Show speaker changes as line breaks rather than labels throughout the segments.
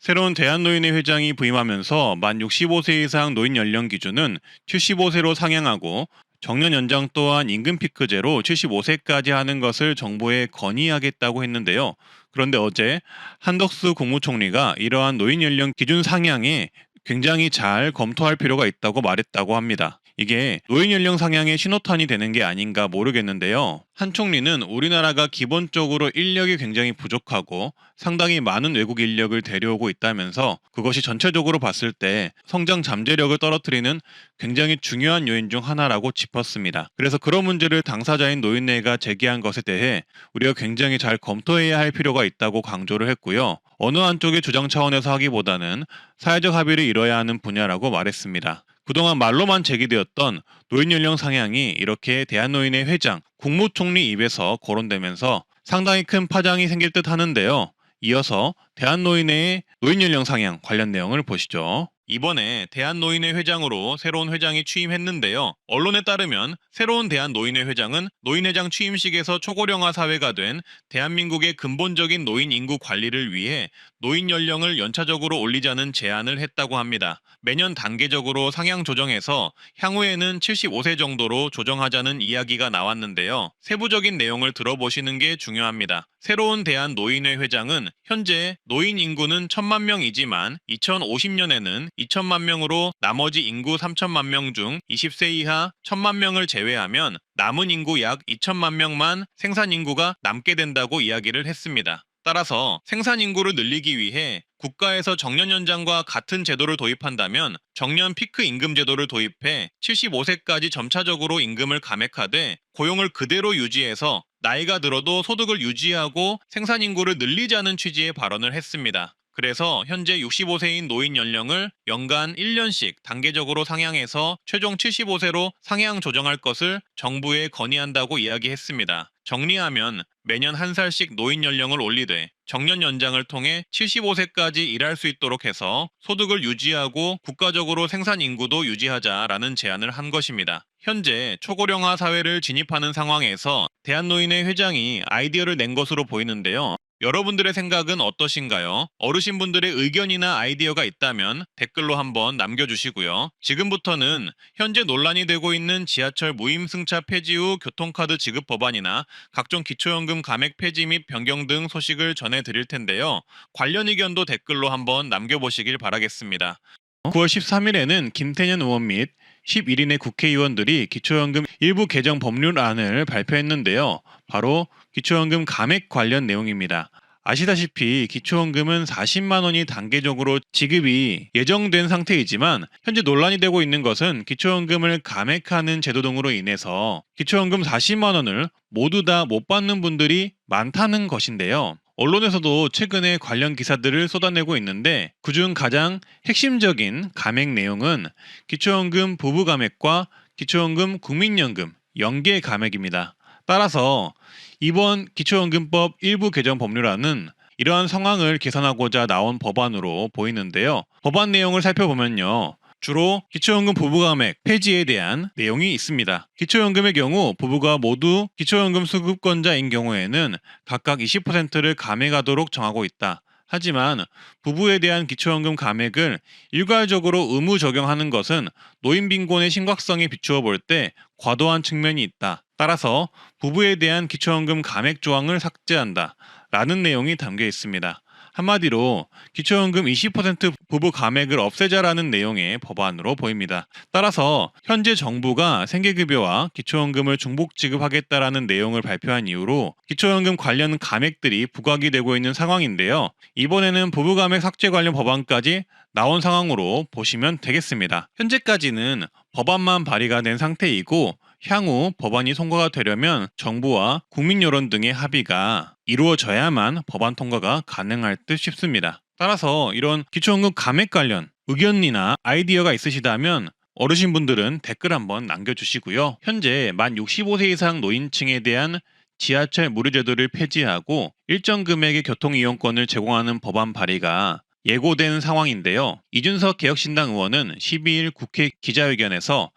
새로운 대한노인회 회장이 부임하면서 만 65세 이상 노인 연령 기준은 75세로 상향하고 정년 연장 또한 임금 피크제로 75세까지 하는 것을 정부에 건의하겠다고 했는데요. 그런데 어제 한덕수 국무총리가 이러한 노인 연령 기준 상향에 굉장히 잘 검토할 필요가 있다고 말했다고 합니다. 이게 노인 연령 상향의 신호탄이 되는 게 아닌가 모르겠는데요. 한 총리는 우리나라가 기본적으로 인력이 굉장히 부족하고 상당히 많은 외국 인력을 데려오고 있다면서 그것이 전체적으로 봤을 때 성장 잠재력을 떨어뜨리는 굉장히 중요한 요인 중 하나라고 짚었습니다. 그래서 그런 문제를 당사자인 노인네가 제기한 것에 대해 우리가 굉장히 잘 검토해야 할 필요가 있다고 강조를 했고요. 어느 한쪽의 주장 차원에서 하기보다는 사회적 합의를 이뤄야 하는 분야라고 말했습니다. 그동안 말로만 제기되었던 노인 연령 상향이 이렇게 대한노인회 회장, 국무총리 입에서 거론되면서 상당히 큰 파장이 생길 듯 하는데요. 이어서 대한노인회의 노인 연령 상향 관련 내용을 보시죠. 이번에 대한노인회 회장으로 새로운 회장이 취임했는데요. 언론에 따르면 새로운 대한노인회 회장은 노인회장 취임식에서 초고령화 사회가 된 대한민국의 근본적인 노인 인구 관리를 위해 노인 연령을 연차적으로 올리자는 제안을 했다고 합니다. 매년 단계적으로 상향 조정해서 향후에는 75세 정도로 조정하자는 이야기가 나왔는데요. 세부적인 내용을 들어보시는 게 중요합니다. 새로운 대한 노인회 회장은 현재 노인 인구는 1000만 명이지만 2050년에는 2000만 명으로 나머지 인구 3000만 명 중 20세 이하 1000만 명을 제외하면 남은 인구 약 2000만 명만 생산 인구가 남게 된다고 이야기를 했습니다. 따라서 생산 인구를 늘리기 위해 국가에서 정년 연장과 같은 제도를 도입한다면 정년 피크 임금 제도를 도입해 75세까지 점차적으로 임금을 감액하되 고용을 그대로 유지해서 나이가 들어도 소득을 유지하고 생산 인구를 늘리자는 취지의 발언을 했습니다. 그래서 현재 65세인 노인 연령을 연간 1년씩 단계적으로 상향해서 최종 75세로 상향 조정할 것을 정부에 건의한다고 이야기했습니다. 정리하면 매년 한 살씩 노인 연령을 올리되 정년 연장을 통해 75세까지 일할 수 있도록 해서 소득을 유지하고 국가적으로 생산 인구도 유지하자라는 제안을 한 것입니다. 현재 초고령화 사회를 진입하는 상황에서 대한노인회 회장이 아이디어를 낸 것으로 보이는데요. 여러분들의 생각은 어떠신가요? 어르신분들의 의견이나 아이디어가 있다면 댓글로 한번 남겨주시고요. 지금부터는 현재 논란이 되고 있는 지하철 무임승차 폐지 후 교통카드 지급 법안이나 각종 기초연금 감액 폐지 및 변경 등 소식을 전해드릴 텐데요. 관련 의견도 댓글로 한번 남겨보시길 바라겠습니다. 9월 13일에는 김태년 의원 및 11인의 국회의원들이 기초연금 일부 개정 법률안을 발표했는데요. 바로 기초연금 감액 관련 내용입니다. 아시다시피 기초연금은 40만 원이 단계적으로 지급이 예정된 상태이지만 현재 논란이 되고 있는 것은 기초연금을 감액하는 제도 등으로 인해서 기초연금 40만 원을 모두 다 못 받는 분들이 많다는 것인데요. 언론에서도 최근에 관련 기사들을 쏟아내고 있는데 그중 가장 핵심적인 감액 내용은 기초연금 부부 감액과 기초연금 국민연금 연계 감액입니다. 따라서 이번 기초연금법 일부 개정 법률안은 이러한 상황을 개선하고자 나온 법안으로 보이는데요. 법안 내용을 살펴보면요. 주로 기초연금 부부감액 폐지에 대한 내용이 있습니다. 기초연금의 경우 부부가 모두 기초연금 수급권자인 경우에는 각각 20%를 감액하도록 정하고 있다. 하지만 부부에 대한 기초연금 감액을 일괄적으로 의무 적용하는 것은 노인 빈곤의 심각성에 비추어 볼 때 과도한 측면이 있다. 따라서 부부에 대한 기초연금 감액 조항을 삭제한다. 라는 내용이 담겨 있습니다. 한마디로 기초연금 20% 부부 감액을 없애자라는 내용의 법안으로 보입니다. 따라서 현재 정부가 생계급여와 기초연금을 중복 지급하겠다라는 내용을 발표한 이후로 기초연금 관련 감액들이 부각이 되고 있는 상황인데요. 이번에는 부부 감액 삭제 관련 법안까지 나온 상황으로 보시면 되겠습니다. 현재까지는 법안만 발의가 된 상태이고 향후 법안이 통과가 되려면 정부와 국민 여론 등의 합의가 이루어져야만 법안 통과가 가능할 듯 싶습니다. 따라서 이런 기초연금 감액 관련 의견이나 아이디어가 있으시다면 어르신분들은 댓글 한번 남겨주시고요. 현재 만 65세 이상 노인층에 대한 지하철 무료제도를 폐지하고 일정 금액의 교통이용권을 제공하는 법안 발의가 예고된 상황인데요. 이준석 개혁신당 의원은 12일 국회 기자회견에서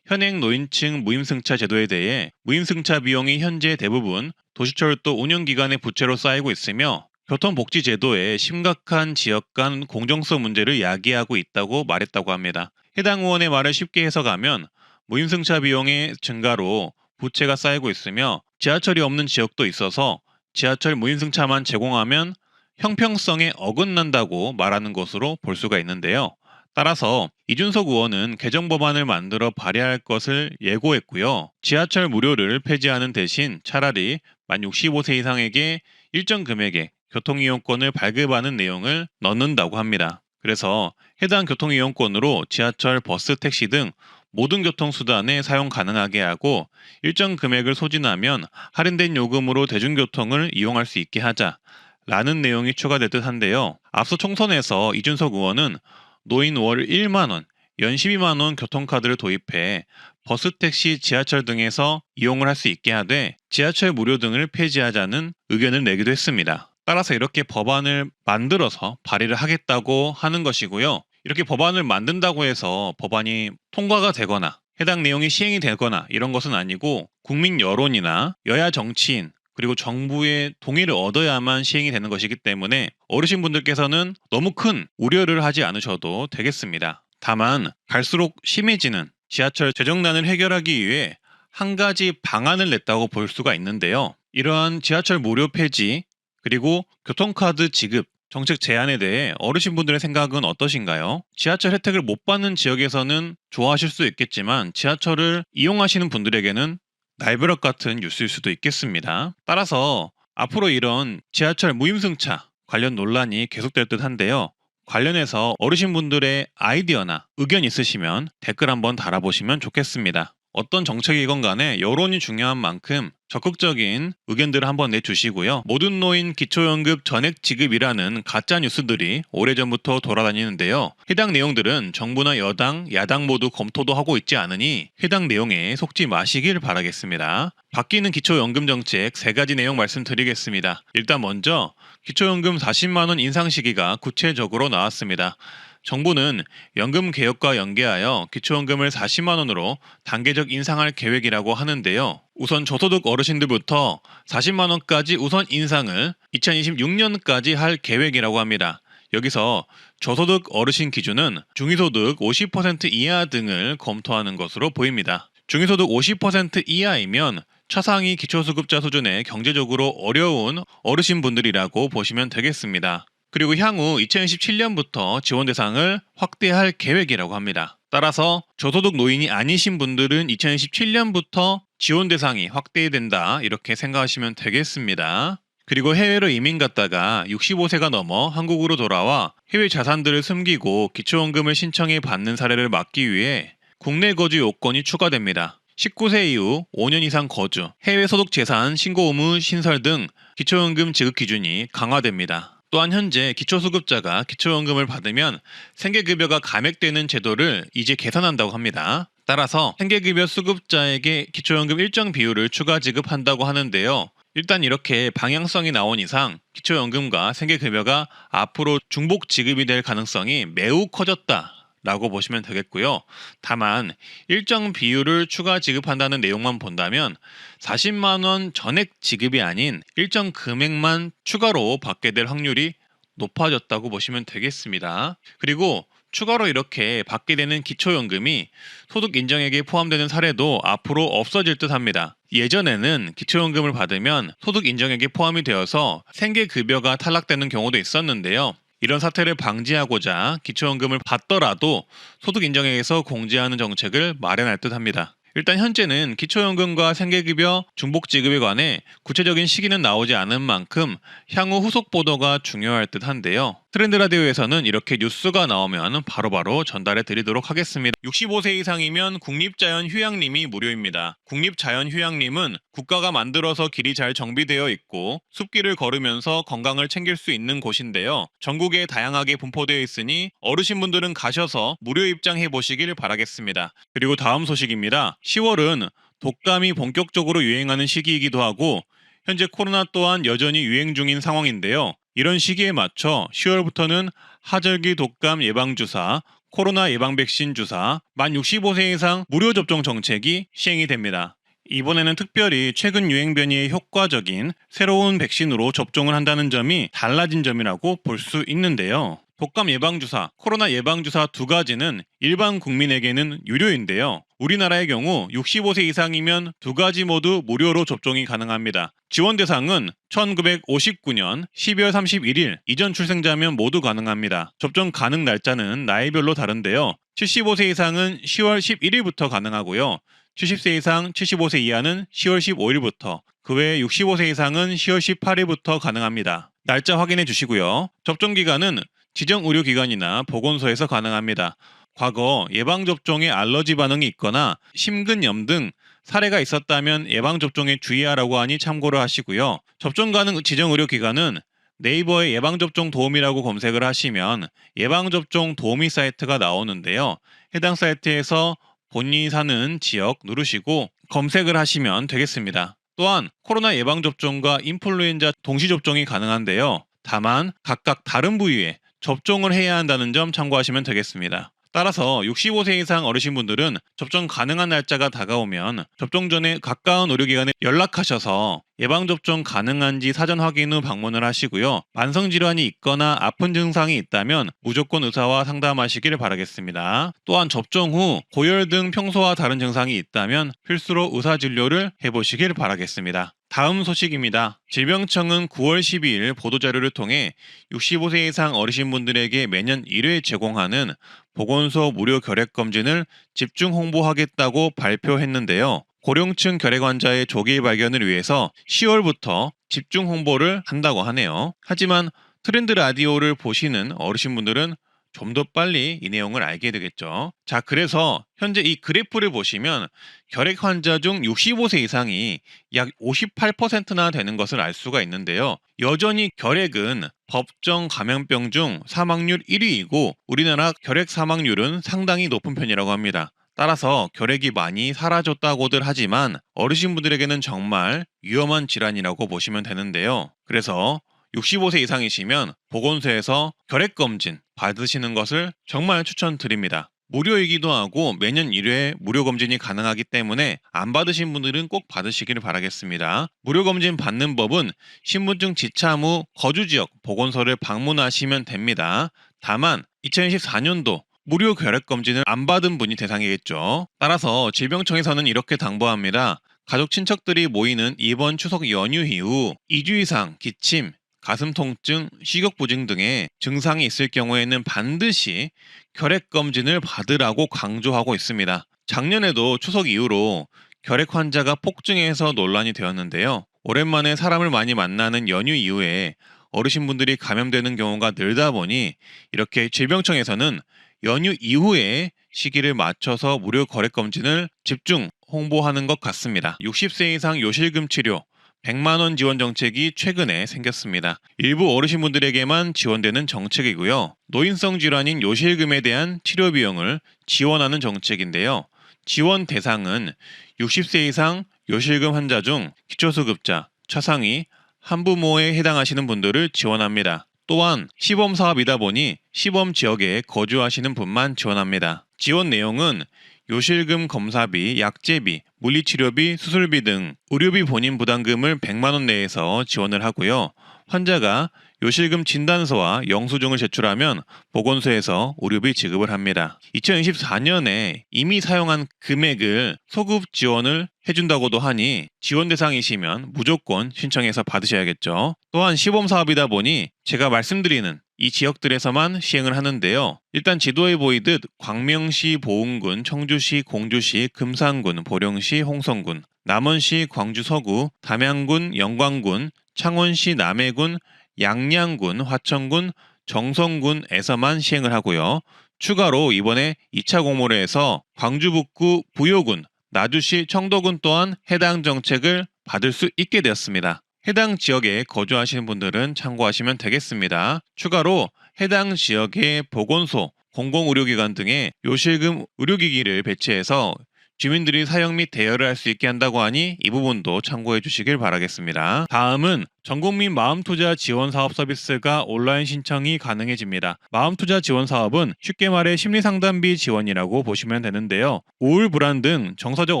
현행 노인층 무임승차 제도에 대해 무임승차 비용이 현재 대부분 도시철도 운영기관의 부채로 쌓이고 있으며 교통복지제도에 심각한 지역 간 공정성 문제를 야기하고 있다고 말했다고 합니다. 해당 의원의 말을 쉽게 해석하면 무임승차 비용의 증가로 부채가 쌓이고 있으며 지하철이 없는 지역도 있어서 지하철 무임승차만 제공하면 형평성에 어긋난다고 말하는 것으로 볼 수가 있는데요. 따라서 이준석 의원은 개정 법안을 만들어 발의할 것을 예고했고요. 지하철 무료를 폐지하는 대신 차라리 만 65세 이상에게 일정 금액의 교통이용권을 발급하는 내용을 넣는다고 합니다. 그래서 해당 교통이용권으로 지하철, 버스, 택시 등 모든 교통수단에 사용 가능하게 하고 일정 금액을 소진하면 할인된 요금으로 대중교통을 이용할 수 있게 하자 라는 내용이 추가될 듯 한데요. 앞서 총선에서 이준석 의원은 노인 월 1만 원, 연 12만 원 교통카드를 도입해 버스, 택시, 지하철 등에서 이용을 할 수 있게 하되 지하철 무료 등을 폐지하자는 의견을 내기도 했습니다. 따라서 이렇게 법안을 만들어서 발의를 하겠다고 하는 것이고요. 이렇게 법안을 만든다고 해서 법안이 통과가 되거나 해당 내용이 시행이 되거나 이런 것은 아니고 국민 여론이나 여야 정치인 그리고 정부의 동의를 얻어야만 시행이 되는 것이기 때문에 어르신분들께서는 너무 큰 우려를 하지 않으셔도 되겠습니다. 다만 갈수록 심해지는 지하철 재정난을 해결하기 위해 한 가지 방안을 냈다고 볼 수가 있는데요. 이러한 지하철 무료 폐지 그리고 교통카드 지급 정책 제안에 대해 어르신분들의 생각은 어떠신가요? 지하철 혜택을 못 받는 지역에서는 좋아하실 수 있겠지만 지하철을 이용하시는 분들에게는 날벼락 같은 뉴스일 수도 있겠습니다. 따라서 앞으로 이런 지하철 무임승차 관련 논란이 계속될 듯 한데요. 관련해서 어르신분들의 아이디어나 의견 있으시면 댓글 한번 달아보시면 좋겠습니다. 어떤 정책이건 간에 여론이 중요한 만큼 적극적인 의견들을 한번 내주시고요. 모든 노인 기초연금 전액 지급이라는 가짜 뉴스들이 오래전부터 돌아다니는데요. 해당 내용들은 정부나 여당, 야당 모두 검토도 하고 있지 않으니 해당 내용에 속지 마시길 바라겠습니다. 바뀌는 기초연금 정책 세 가지 내용 말씀드리겠습니다. 일단 먼저 기초연금 40만원 인상 시기가 구체적으로 나왔습니다. 정부는 연금 개혁과 연계하여 기초연금을 40만 원으로 단계적 인상할 계획이라고 하는데요. 우선 저소득 어르신들부터 40만 원까지 우선 인상을 2026년까지 할 계획이라고 합니다. 여기서 저소득 어르신 기준은 중위소득 50% 이하 등을 검토하는 것으로 보입니다. 중위소득 50% 이하이면 차상위 기초수급자 수준의 경제적으로 어려운 어르신분들이라고 보시면 되겠습니다. 그리고 향후 2027년부터 지원 대상을 확대할 계획이라고 합니다. 따라서 저소득 노인이 아니신 분들은 2027년부터 지원 대상이 확대된다 이렇게 생각하시면 되겠습니다. 그리고 해외로 이민 갔다가 65세가 넘어 한국으로 돌아와 해외 자산들을 숨기고 기초원금을 신청해 받는 사례를 막기 위해 국내 거주 요건이 추가됩니다. 19세 이후 5년 이상 거주, 해외 소득 재산 신고 의무 신설 등 기초연금 지급 기준이 강화됩니다. 또한 현재 기초수급자가 기초연금을 받으면 생계급여가 감액되는 제도를 이제 개선한다고 합니다. 따라서 생계급여 수급자에게 기초연금 일정 비율을 추가 지급한다고 하는데요. 일단 이렇게 방향성이 나온 이상 기초연금과 생계급여가 앞으로 중복 지급이 될 가능성이 매우 커졌다. 라고 보시면 되겠고요. 다만 일정 비율을 추가 지급한다는 내용만 본다면 40만 원 전액 지급이 아닌 일정 금액만 추가로 받게 될 확률이 높아졌다고 보시면 되겠습니다. 그리고 추가로 이렇게 받게 되는 기초연금이 소득 인정액에 포함되는 사례도 앞으로 없어질 듯 합니다. 예전에는 기초연금을 받으면 소득 인정액에 포함이 되어서 생계급여가 탈락되는 경우도 있었는데요. 이런 사태를 방지하고자 기초연금을 받더라도 소득 인정액에서 공제하는 정책을 마련할 듯 합니다. 일단 현재는 기초연금과 생계급여 중복 지급에 관해 구체적인 시기는 나오지 않은 만큼 향후 후속 보도가 중요할 듯 한데요. 트렌드 라디오에서는 이렇게 뉴스가 나오면 바로바로 전달해 드리도록 하겠습니다. 65세 이상이면 국립자연휴양림이 무료입니다. 국립자연휴양림은 국가가 만들어서 길이 잘 정비되어 있고 숲길을 걸으면서 건강을 챙길 수 있는 곳인데요. 전국에 다양하게 분포되어 있으니 어르신분들은 가셔서 무료 입장해 보시길 바라겠습니다. 그리고 다음 소식입니다. 10월은 독감이 본격적으로 유행하는 시기이기도 하고 현재 코로나 또한 여전히 유행 중인 상황인데요. 이런 시기에 맞춰 10월부터는 하절기 독감 예방주사, 코로나 예방 백신 주사, 만 65세 이상 무료 접종 정책이 시행이 됩니다. 이번에는 특별히 최근 유행 변이에 효과적인 새로운 백신으로 접종을 한다는 점이 달라진 점이라고 볼 수 있는데요. 독감 예방주사, 코로나 예방주사 두 가지는 일반 국민에게는 유료인데요. 우리나라의 경우 65세 이상이면 두 가지 모두 무료로 접종이 가능합니다. 지원 대상은 1959년 12월 31일 이전 출생자면 모두 가능합니다. 접종 가능 날짜는 나이별로 다른데요. 75세 이상은 10월 11일부터 가능하고요. 70세 이상 75세 이하는 10월 15일부터, 그 외 65세 이상은 10월 18일부터 가능합니다. 날짜 확인해 주시고요. 접종 기간은 지정 의료기관이나 보건소에서 가능합니다. 과거 예방접종에 알러지 반응이 있거나 심근염 등 사례가 있었다면 예방접종에 주의하라고 하니 참고를 하시고요. 접종 가능 지정 의료기관은 네이버에 예방접종 도우미라고 검색을 하시면 예방접종 도우미 사이트가 나오는데요. 해당 사이트에서 본인이 사는 지역 누르시고 검색을 하시면 되겠습니다. 또한 코로나 예방접종과 인플루엔자 동시접종이 가능한데요. 다만 각각 다른 부위에 접종을 해야 한다는 점 참고하시면 되겠습니다. 따라서 65세 이상 어르신분들은 접종 가능한 날짜가 다가오면 접종 전에 가까운 의료기관에 연락하셔서 예방접종 가능한지 사전 확인 후 방문을 하시고요. 만성질환이 있거나 아픈 증상이 있다면 무조건 의사와 상담하시길 바라겠습니다. 또한 접종 후 고열 등 평소와 다른 증상이 있다면 필수로 의사진료를 해보시길 바라겠습니다. 다음 소식입니다. 질병청은 9월 12일 보도자료를 통해 65세 이상 어르신분들에게 매년 1회 제공하는 보건소 무료 결핵 검진을 집중 홍보하겠다고 발표했는데요. 고령층 결핵 환자의 조기 발견을 위해서 10월부터 집중 홍보를 한다고 하네요. 하지만 트렌드 라디오를 보시는 어르신분들은 좀 더 빨리 이 내용을 알게 되겠죠. 자, 그래서 현재 이 그래프를 보시면 결핵 환자 중 65세 이상이 약 58%나 되는 것을 알 수가 있는데요. 여전히 결핵은 법정 감염병 중 사망률 1위이고 우리나라 결핵 사망률은 상당히 높은 편이라고 합니다. 따라서 결핵이 많이 사라졌다고들 하지만 어르신분들에게는 정말 위험한 질환이라고 보시면 되는데요. 그래서 65세 이상이시면 보건소에서 결핵 검진 받으시는 것을 정말 추천드립니다. 무료이기도 하고 매년 1회 무료 검진이 가능하기 때문에 안 받으신 분들은 꼭 받으시기를 바라겠습니다. 무료 검진 받는 법은 신분증 지참 후 거주 지역 보건소를 방문하시면 됩니다. 다만 2024년도 무료 결핵 검진을 안 받은 분이 대상이겠죠. 따라서 질병청에서는 이렇게 당부합니다. 가족 친척들이 모이는 이번 추석 연휴 이후 2주 이상 기침, 가슴 통증, 식욕 부진 등의 증상이 있을 경우에는 반드시 결핵 검진을 받으라고 강조하고 있습니다. 작년에도 추석 이후로 결핵 환자가 폭증해서 논란이 되었는데요. 오랜만에 사람을 많이 만나는 연휴 이후에 어르신분들이 감염되는 경우가 늘다 보니 이렇게 질병청에서는 연휴 이후에 시기를 맞춰서 무료 거래 검진을 집중 홍보하는 것 같습니다. 60세 이상 요실금 치료 100만원 지원 정책이 최근에 생겼습니다. 일부 어르신분들에게만 지원되는 정책이고요. 노인성 질환인 요실금에 대한 치료 비용을 지원하는 정책인데요. 지원 대상은 60세 이상 요실금 환자 중 기초수급자, 차상위, 한부모에 해당하시는 분들을 지원합니다. 또한 시범 사업이다 보니 시범 지역에 거주하시는 분만 지원합니다. 지원 내용은 요실금 검사비, 약제비, 물리치료비, 수술비 등 의료비 본인 부담금을 100만 원 내에서 지원을 하고요. 환자가 요실금 진단서와 영수증을 제출하면 보건소에서 의료비 지급을 합니다. 2024년에 이미 사용한 금액을 소급 지원을 해준다고도 하니 지원 대상이시면 무조건 신청해서 받으셔야겠죠. 또한 시범 사업이다 보니 제가 말씀드리는 이 지역들에서만 시행을 하는데요. 일단 지도에 보이듯 광명시, 보은군, 청주시, 공주시, 금산군, 보령시, 홍성군, 남원시, 광주 서구, 담양군, 영광군, 창원시, 남해군, 양양군, 화천군, 정성군에서만 시행을 하고요. 추가로 이번에 2차 공모를 해서 광주 북구, 부효군, 나주시, 청도군 또한 해당 정책을 받을 수 있게 되었습니다. 해당 지역에 거주하시는 분들은 참고하시면 되겠습니다. 추가로 해당 지역의 보건소, 공공의료기관 등의 요실금 의료기기를 배치해서 주민들이 사용 및 대여를 할 수 있게 한다고 하니 이 부분도 참고해 주시길 바라겠습니다. 다음은 전국민 마음투자 지원 사업 서비스가 온라인 신청이 가능해집니다. 마음투자 지원 사업은 쉽게 말해 심리상담비 지원이라고 보시면 되는데요. 우울, 불안 등 정서적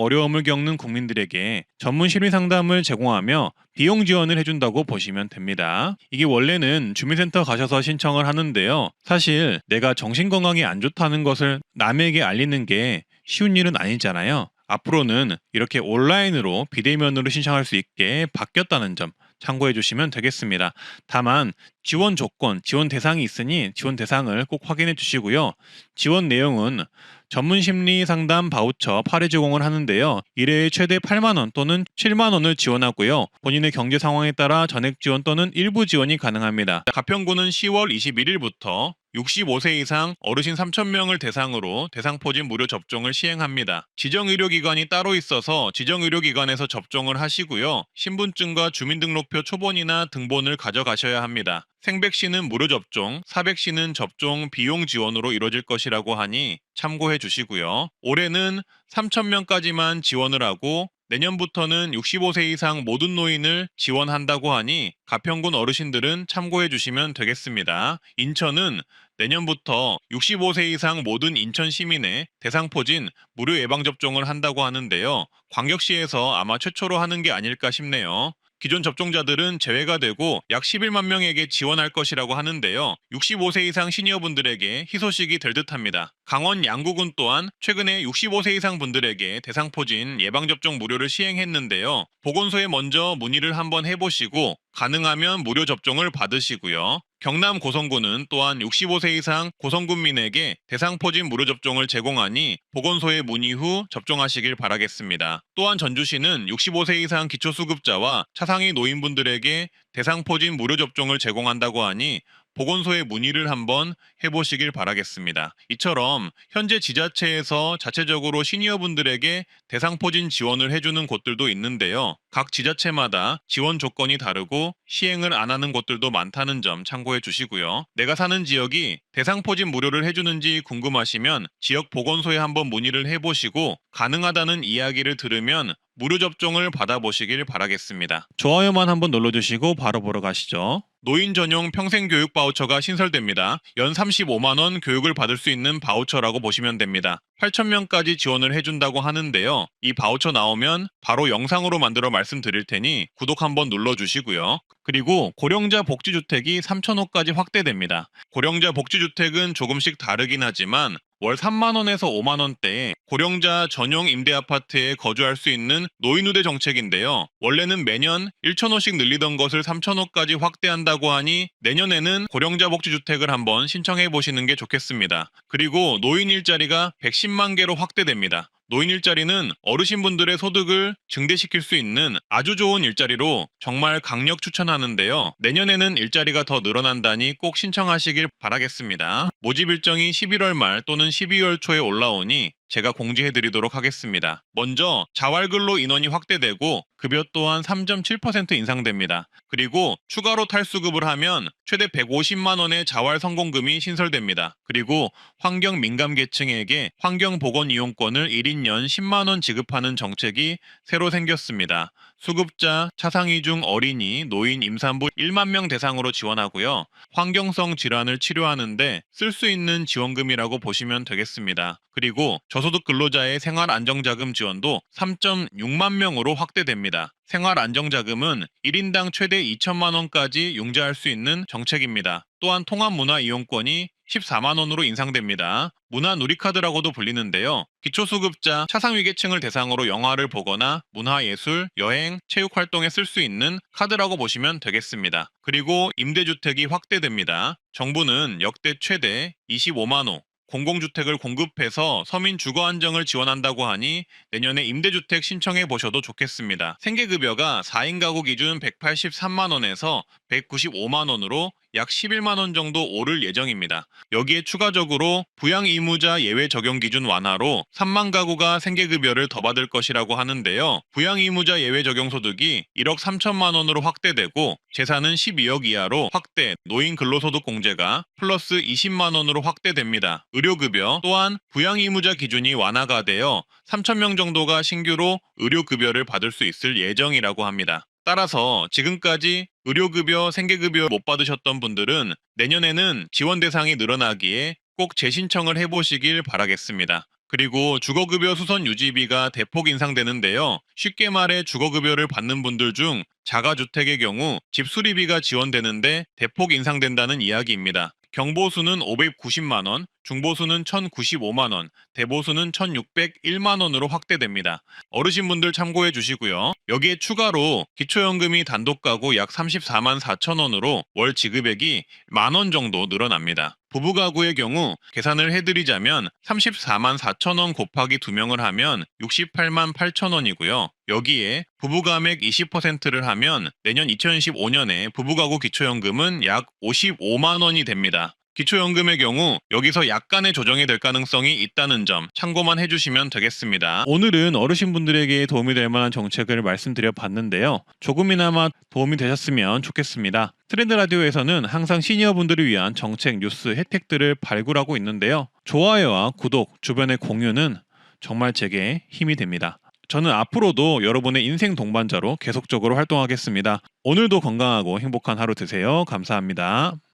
어려움을 겪는 국민들에게 전문 심리상담을 제공하며 비용 지원을 해준다고 보시면 됩니다. 이게 원래는 주민센터 가셔서 신청을 하는데요. 사실 내가 정신건강이 안 좋다는 것을 남에게 알리는 게 쉬운 일은 아니잖아요. 앞으로는 이렇게 온라인으로 비대면으로 신청할 수 있게 바뀌었다는 점 참고해 주시면 되겠습니다. 다만 지원 조건, 지원 대상이 있으니 지원 대상을 꼭 확인해 주시고요. 지원 내용은 전문 심리 상담 바우처 8회 제공을 하는데요. 1회에 최대 8만 원 또는 7만 원을 지원하고요. 본인의 경제 상황에 따라 전액 지원 또는 일부 지원이 가능합니다. 가평구는 10월 21일부터 65세 이상 어르신 3,000명을 대상으로 대상포진 무료 접종을 시행합니다. 지정의료기관이 따로 있어서 지정의료기관에서 접종을 하시고요. 신분증과 주민등록표 초본이나 등본을 가져가셔야 합니다. 생백신은 무료 접종, 사백신은 접종 비용 지원으로 이루어질 것이라고 하니 참고해 주시고요. 올해는 3,000명까지만 지원을 하고 내년부터는 65세 이상 모든 노인을 지원한다고 하니 가평군 어르신들은 참고해 주시면 되겠습니다. 인천은 내년부터 65세 이상 모든 인천 시민의 대상포진 무료 예방접종을 한다고 하는데요. 광역시에서 아마 최초로 하는 게 아닐까 싶네요. 기존 접종자들은 제외가 되고 약 11만 명에게 지원할 것이라고 하는데요. 65세 이상 시니어분들에게 희소식이 될 듯합니다. 강원 양구군 또한 최근에 65세 이상 분들에게 대상포진 예방접종 무료를 시행했는데요. 보건소에 먼저 문의를 한번 해보시고 가능하면 무료 접종을 받으시고요. 경남 고성군은 또한 65세 이상 고성군민에게 대상포진 무료 접종을 제공하니 보건소에 문의 후 접종하시길 바라겠습니다. 또한 전주시는 65세 이상 기초수급자와 차상위 노인분들에게 대상포진 무료 접종을 제공한다고 하니 보건소에 문의를 한번 해보시길 바라겠습니다. 이처럼 현재 지자체에서 자체적으로 시니어분들에게 대상포진 지원을 해주는 곳들도 있는데요. 각 지자체마다 지원 조건이 다르고 시행을 안 하는 곳들도 많다는 점 참고해 주시고요. 내가 사는 지역이 대상포진 무료를 해주는지 궁금하시면 지역 보건소에 한번 문의를 해보시고 가능하다는 이야기를 들으면 무료 접종을 받아보시길 바라겠습니다. 좋아요만 한번 눌러주시고 바로 보러 가시죠. 노인 전용 평생 교육 바우처가 신설됩니다. 연 35만원 교육을 받을 수 있는 바우처라고 보시면 됩니다. 8,000명까지 지원을 해준다고 하는데요. 이 바우처 나오면 바로 영상으로 만들어 말 씀드릴 테니 구독 한번 눌러주시고요. 그리고 고령자 복지주택이 3,000호까지 확대됩니다. 고령자 복지주택은 조금씩 다르긴 하지만 월 3만원에서 5만원대에 고령자 전용 임대 아파트에 거주할 수 있는 노인우대 정책인데요. 원래는 매년 1,000호씩 늘리던 것을 3,000호까지 확대한다고 하니 내년에는 고령자 복지주택을 한번 신청해 보시는 게 좋겠습니다. 그리고 노인 일자리가 110만 개로 확대됩니다. 노인 일자리는 어르신분들의 소득을 증대시킬 수 있는 아주 좋은 일자리로 정말 강력 추천하는데요. 내년에는 일자리가 더 늘어난다니 꼭 신청하시길 바라겠습니다. 모집 일정이 11월 말 또는 12월 초에 올라오니 제가 공지해 드리도록 하겠습니다. 먼저 자활근로 인원이 확대되고 급여 또한 3.7% 인상됩니다. 그리고 추가로 탈수급을 하면 최대 150만 원의 자활 성공금이 신설됩니다. 그리고 환경 민감 계층에게 환경 보건 이용권을 1인 연 10만 원 지급하는 정책이 새로 생겼습니다. 수급자, 차상위 중 어린이, 노인, 임산부 1만 명 대상으로 지원하고요. 환경성 질환을 치료하는데 쓸 수 있는 지원금이라고 보시면 되겠습니다. 그리고 저 소득 근로자의 생활 안정자금 지원도 3.6만 명으로 확대됩니다. 생활 안정자금은 1인당 최대 2천만 원까지 융자할 수 있는 정책입니다. 또한 통합 문화 이용권이 14만 원으로 인상됩니다. 문화 누리카드라고도 불리는데요. 기초수급자, 차상위계층을 대상으로 영화를 보거나 문화예술, 여행, 체육 활동에 쓸 수 있는 카드라고 보시면 되겠습니다. 그리고 임대주택이 확대됩니다. 정부는 역대 최대 25만 호, 공공주택을 공급해서 서민 주거 안정을 지원한다고 하니 내년에 임대주택 신청해 보셔도 좋겠습니다. 생계급여가 4인 가구 기준 183만 원에서 195만 원으로 약 11만 원 정도 오를 예정입니다. 여기에 추가적으로 부양 의무자 예외 적용 기준 완화로 3만 가구가 생계급여를 더 받을 것이라고 하는데요. 부양 의무자 예외 적용 소득이 1억 3천만 원으로 확대되고 재산은 12억 이하로 확대, 노인 근로소득 공제가 플러스 20만 원으로 확대됩니다. 의료급여 또한 부양 의무자 기준이 완화가 되어 3천 명 정도가 신규로 의료급여를 받을 수 있을 예정이라고 합니다. 따라서 지금까지 의료급여, 생계급여 못 받으셨던 분들은 내년에는 지원 대상이 늘어나기에 꼭 재신청을 해보시길 바라겠습니다. 그리고 주거급여 수선 유지비가 대폭 인상되는데요. 쉽게 말해 주거급여를 받는 분들 중 자가주택의 경우 집 수리비가 지원되는데 대폭 인상된다는 이야기입니다. 경보수는 590만 원, 중보수는 1095만 원, 대보수는 1601만 원으로 확대됩니다. 어르신분들 참고해 주시고요. 여기에 추가로 기초연금이 단독 가구 약 34만 4천 원으로 월 지급액이 만 원 정도 늘어납니다. 부부 가구의 경우 계산을 해드리자면 34만 4천 원 곱하기 2명을 하면 68만 8천 원이고요. 여기에 부부 감액 20%를 하면 내년 2015년에 부부 가구 기초연금은 약 55만 원이 됩니다. 기초연금의 경우 여기서 약간의 조정이 될 가능성이 있다는 점 참고만 해주시면 되겠습니다. 오늘은 어르신분들에게 도움이 될 만한 정책을 말씀드려 봤는데요. 조금이나마 도움이 되셨으면 좋겠습니다. 트렌드 라디오에서는 항상 시니어분들을 위한 정책, 뉴스, 혜택들을 발굴하고 있는데요. 좋아요와 구독, 주변의 공유는 정말 제게 힘이 됩니다. 저는 앞으로도 여러분의 인생 동반자로 계속적으로 활동하겠습니다. 오늘도 건강하고 행복한 하루 되세요. 감사합니다.